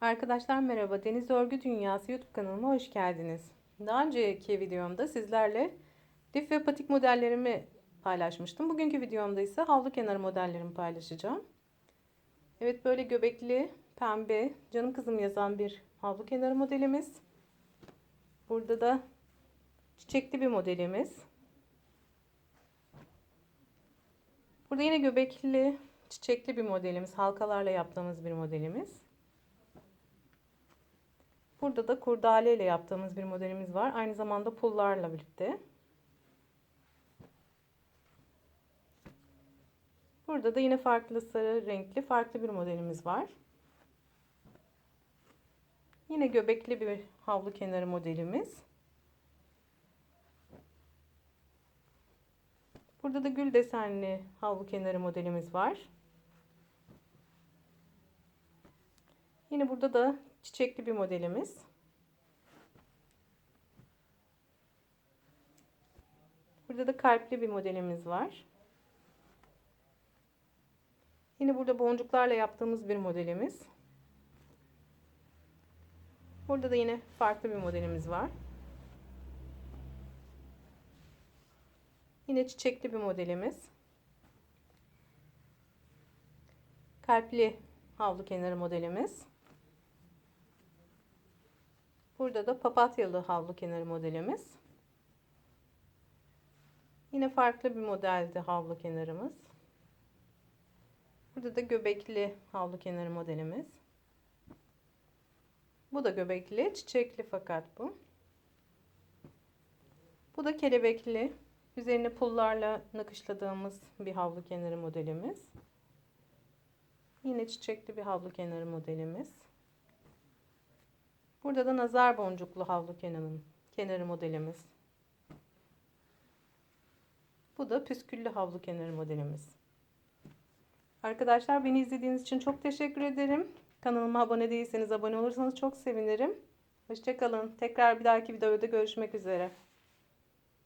Arkadaşlar merhaba. Deniz Örgü Dünyası YouTube kanalıma hoş geldiniz. Daha önceki videomda sizlerle lif ve patik modellerimi paylaşmıştım. Bugünkü videomda ise havlu kenarı modellerimi paylaşacağım. Evet böyle göbekli, pembe, canım kızım yazan bir havlu kenarı modelimiz. Burada da çiçekli bir modelimiz. Burada yine göbekli, çiçekli bir modelimiz. Halkalarla yaptığımız bir modelimiz. Burada da kurdale ile yaptığımız bir modelimiz var. Aynı zamanda pullarla birlikte. Burada da yine farklı sarı renkli farklı bir modelimiz var. Yine göbekli bir havlu kenarı modelimiz. Burada da gül desenli havlu kenarı modelimiz var. Yine burada da çiçekli bir modelimiz. Burada da kalpli bir modelimiz var. Yine burada boncuklarla yaptığımız bir modelimiz. Burada da yine farklı bir modelimiz var. Yine çiçekli bir modelimiz. Kalpli havlu kenarı modelimiz. Burada da papatyalı havlu kenarı modelimiz. Yine farklı bir modelde havlu kenarımız. Burada da göbekli havlu kenarı modelimiz. Bu da göbekli, çiçekli fakat bu. Bu da kelebekli, üzerine pullarla nakışladığımız bir havlu kenarı modelimiz. Yine çiçekli bir havlu kenarı modelimiz. Burada da nazar boncuklu havlu kenarı, kenarı modelimiz. Bu da püsküllü havlu kenarı modelimiz. Arkadaşlar beni izlediğiniz için çok teşekkür ederim. Kanalıma abone değilseniz abone olursanız çok sevinirim. Hoşçakalın. Tekrar bir dahaki videoda görüşmek üzere.